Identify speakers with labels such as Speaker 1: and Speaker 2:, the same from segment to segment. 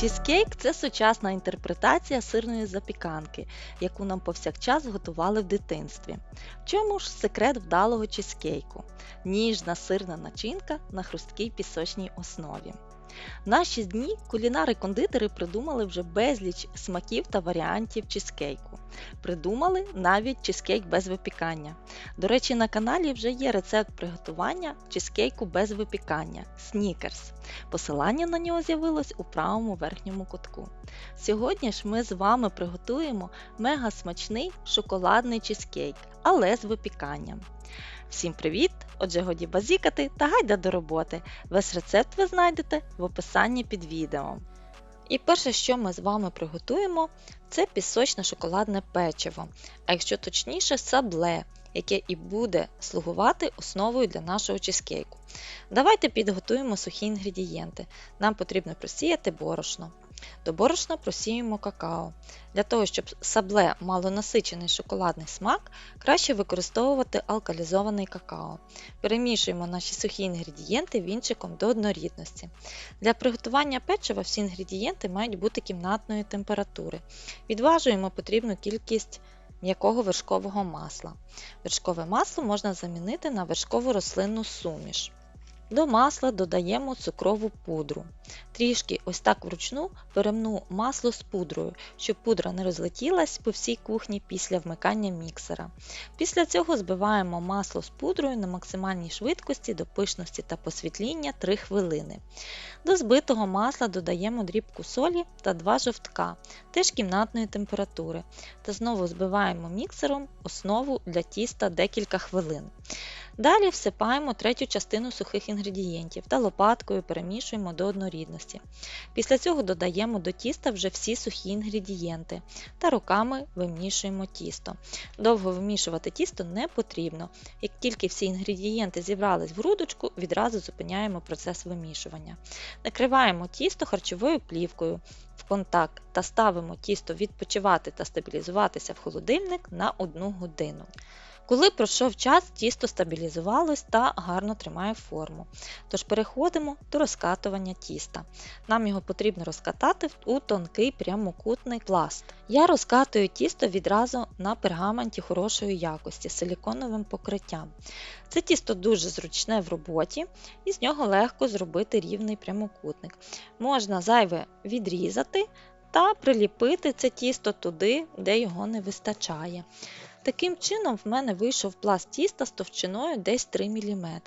Speaker 1: Чізкейк це сучасна інтерпретація сирної запіканки, яку нам повсякчас готували в дитинстві. В чому ж секрет вдалого чізкейку? Ніжна сирна начинка на хрусткій пісочній основі. В наші дні кулінари-кондитери придумали вже безліч смаків та варіантів чизкейку. Придумали навіть чизкейк без випікання. До речі, на каналі вже є рецепт приготування чизкейку без випікання снікерс. Посилання на нього з'явилось у правому верхньому кутку. Сьогодні ж ми з вами приготуємо мега смачний шоколадний чизкейк, але з випіканням. Всім привіт! Отже, годі базікати та гайда до роботи. Весь рецепт ви знайдете в описанні під відео. І перше, що ми з вами приготуємо, це пісочне шоколадне печиво, а якщо точніше, сабле, яке і буде слугувати основою для нашого чизкейку. Давайте підготуємо сухі інгредієнти. Нам потрібно просіяти борошно. До борошна просіємо какао. Для того, щоб сабле мало насичений шоколадний смак, краще використовувати алкалізований какао. Перемішуємо наші сухі інгредієнти вінчиком до однорідності. Для приготування печива всі інгредієнти мають бути кімнатної температури. Відважуємо потрібну кількість м'якого вершкового масла. Вершкове масло можна замінити на вершкову рослинну суміш. До масла додаємо цукрову пудру. Трішки ось так вручну перемну масло з пудрою, щоб пудра не розлетілась по всій кухні після вмикання міксера. Після цього збиваємо масло з пудрою на максимальній швидкості до пишності та посвітління 3 хвилини. До збитого масла додаємо дрібку солі та 2 жовтка, теж кімнатної температури, та знову збиваємо міксером основу для тіста декілька хвилин. Далі всипаємо третю частину сухих інгредієнтів та лопаткою перемішуємо до однорідності. Після цього додаємо до тіста вже всі сухі інгредієнти та руками вимішуємо тісто. Довго вимішувати тісто не потрібно. Як тільки всі інгредієнти зібрались в грудочку, відразу зупиняємо процес вимішування. Накриваємо тісто харчовою плівкою в контакт та ставимо тісто відпочивати та стабілізуватися в холодильник на 1 годину. Коли пройшов час, тісто стабілізувалось та гарно тримає форму. Тож переходимо до розкатування тіста. Нам його потрібно розкатати у тонкий прямокутний пласт. Я розкатую тісто відразу на пергаменті хорошої якості з силіконовим покриттям. Це тісто дуже зручне в роботі і з нього легко зробити рівний прямокутник. Можна зайве відрізати та приліпити це тісто туди, де його не вистачає. Таким чином, в мене вийшов пласт тіста з товщиною десь 3 мм.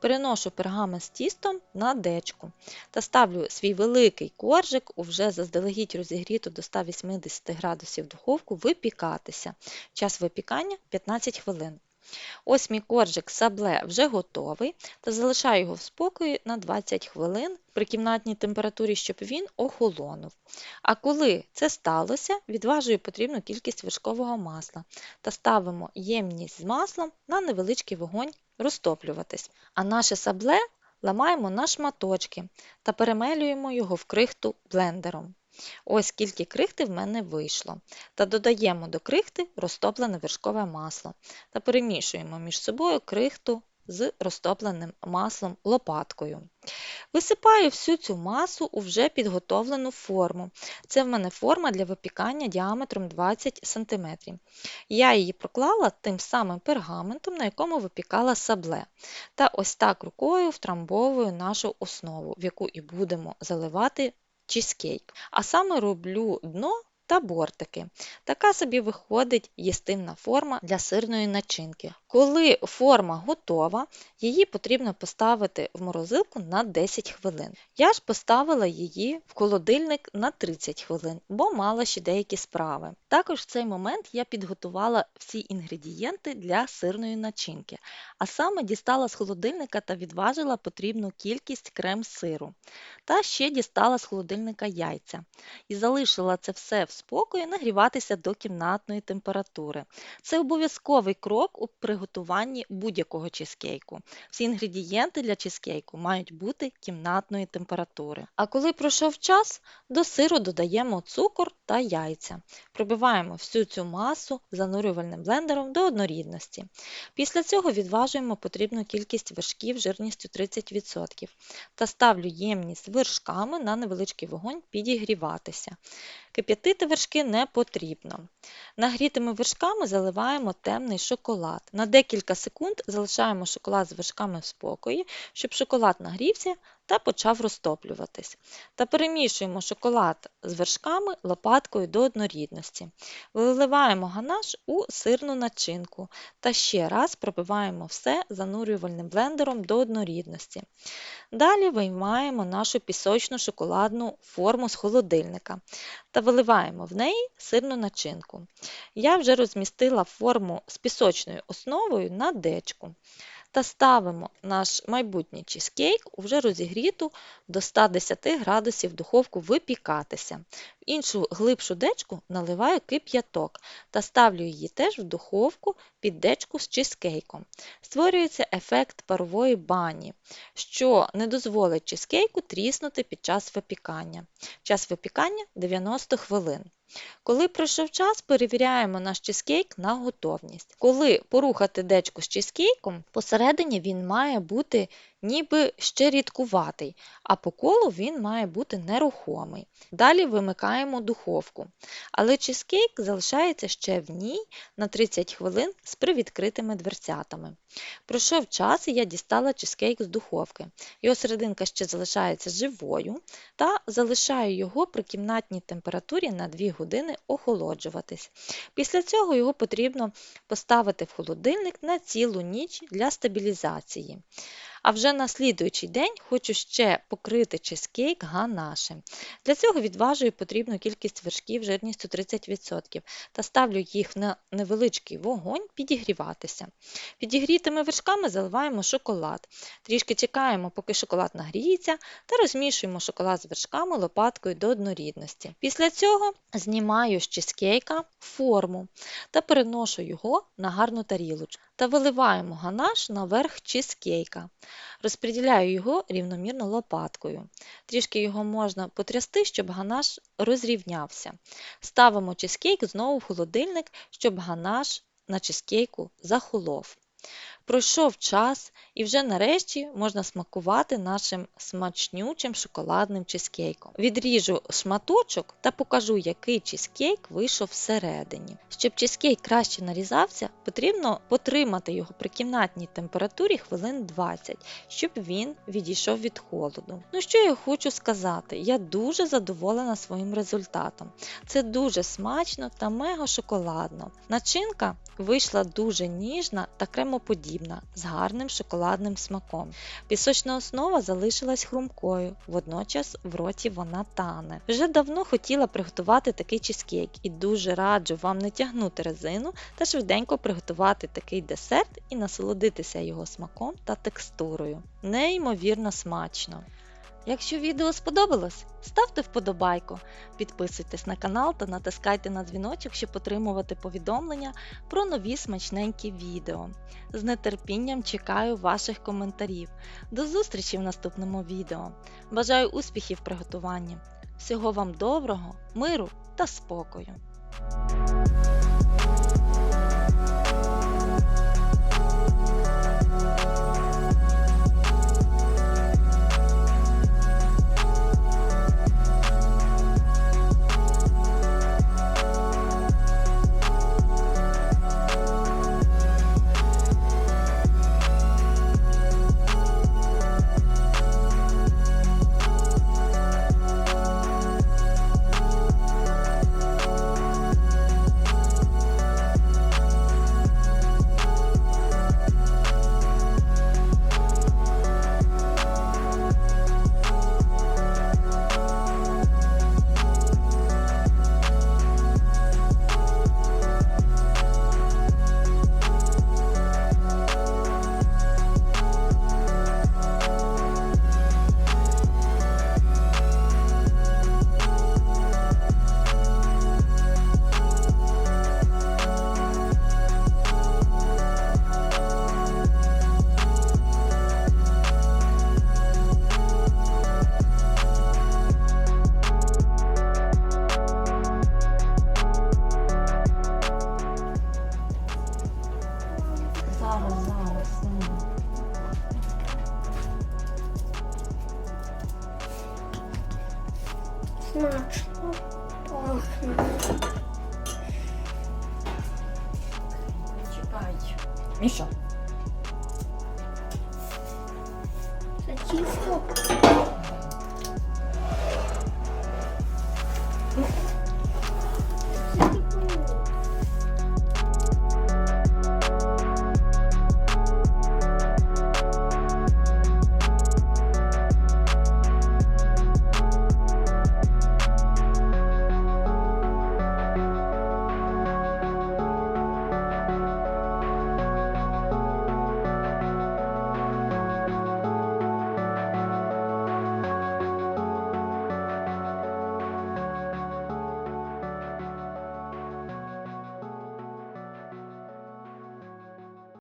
Speaker 1: Переношу пергамент з тістом на дечку та ставлю свій великий коржик у вже заздалегідь розігріту до 180 градусів духовку випікатися. Час випікання 15 хвилин. Ось мій коржик сабле вже готовий та залишаю його в спокої на 20 хвилин при кімнатній температурі, щоб він охолонув. А коли це сталося, відважую потрібну кількість вершкового масла та ставимо ємність з маслом на невеличкий вогонь розтоплюватись. А наше сабле ламаємо на шматочки та перемелюємо його в крихту блендером. Ось скільки крихти в мене вийшло. Та додаємо до крихти розтоплене вершкове масло та перемішуємо між собою крихту з розтопленим маслом лопаткою. Висипаю всю цю масу у вже підготовлену форму. Це в мене форма для випікання діаметром 20 см. Я її проклала тим самим пергаментом, на якому випікала сабле. Та ось так рукою втрамбовую нашу основу, в яку і будемо заливати чизкейк. А саме роблю дно та бортики. Така собі виходить їстивна форма для сирної начинки. Коли форма готова, її потрібно поставити в морозилку на 10 хвилин. Я ж поставила її в холодильник на 30 хвилин, бо мала ще деякі справи. Також в цей момент я підготувала всі інгредієнти для сирної начинки, а саме дістала з холодильника та відважила потрібну кількість крем-сиру. Та ще дістала з холодильника яйця і залишила це все в спокою нагріватися до кімнатної температури. Це обов'язковий крок у приготуванні будь-якого чизкейку. Всі інгредієнти для чизкейку мають бути кімнатної температури. А коли пройшов час, до сиру додаємо цукор та яйця. Пробиваємо всю цю масу занурювальним блендером до однорідності. Після цього відважуємо потрібну кількість вершків жирністю 30% та ставлю ємність вершками на невеличкий вогонь підігріватися. Кип'ятити вершки не потрібно. Нагрітими вершками заливаємо темний шоколад. На декілька секунд залишаємо шоколад з вершками в спокої, щоб шоколад нагрівся та почав розтоплюватись. Та перемішуємо шоколад з вершками лопаткою до однорідності. Виливаємо ганаш у сирну начинку та ще раз пробиваємо все занурювальним блендером до однорідності. Далі виймаємо нашу пісочну шоколадну форму з холодильника та виливаємо в неї сирну начинку. Я вже розмістила форму з пісочною основою на дечку та ставимо наш майбутній чизкейк у розігріту до 110 градусів духовку випікатися. В іншу глибшу дечку наливаю кип'яток та ставлю її теж в духовку під дечку з чизкейком. Створюється ефект парової бані, що не дозволить чизкейку тріснути під час випікання. Час випікання 90 хвилин. Коли пройшов час, перевіряємо наш чизкейк на готовність. Коли порухати дечку з чизкейком, посередині він має бути ніби ще рідкуватий, а по колу він має бути нерухомий. Далі вимикаємо духовку. Але чизкейк залишається ще в ній на 30 хвилин з привідкритими дверцятами. Пройшов час і я дістала чизкейк з духовки. Його серединка ще залишається живою та залишаю його при кімнатній температурі на 2 години охолоджуватись. Після цього його потрібно поставити в холодильник на цілу ніч для стабілізації. А вже на слідуючий день хочу ще покрити чизкейк ганашем. Для цього відважую потрібну кількість вершків жирністю 30% та ставлю їх на невеличкий вогонь підігріватися. Підігрітими вершками заливаємо шоколад. Трішки чекаємо, поки шоколад нагріється, та розмішуємо шоколад з вершками лопаткою до однорідності. Після цього знімаю з чизкейка форму та переношу його на гарну тарілочку та виливаємо ганаш наверх чизкейка. Розподіляю його рівномірно лопаткою. Трішки його можна потрясти, щоб ганаш розрівнявся. Ставимо чизкейк знову в холодильник, щоб ганаш на чизкейку захолов. Пройшов час, і вже нарешті можна смакувати нашим смачнючим шоколадним чизкейком. Відріжу шматочок та покажу, який чизкейк вийшов всередині. Щоб чизкейк краще нарізався, потрібно потримати його при кімнатній температурі хвилин 20, щоб він відійшов від холоду. Ну що я хочу сказати? Я дуже задоволена своїм результатом. Це дуже смачно та мега шоколадно. Начинка вийшла дуже ніжна та кремоподібна з гарним шоколадним смаком. Пісочна основа залишилась хрумкою, водночас в роті вона тане. Вже давно хотіла приготувати такий чизкейк і дуже раджу вам не тягнути резину та швиденько приготувати такий десерт і насолодитися його смаком та текстурою. Неймовірно смачно! Якщо відео сподобалось, ставте вподобайку, підписуйтесь на канал та натискайте на дзвіночок, щоб отримувати повідомлення про нові смачненькі відео. З нетерпінням чекаю ваших коментарів. До зустрічі в наступному відео. Бажаю успіхів в приготуванні. Всього вам доброго, миру та спокою! зараз, зараз. Ні.
Speaker 2: Смачно пахне.
Speaker 1: Чіпай. Міша.
Speaker 2: Це чисто.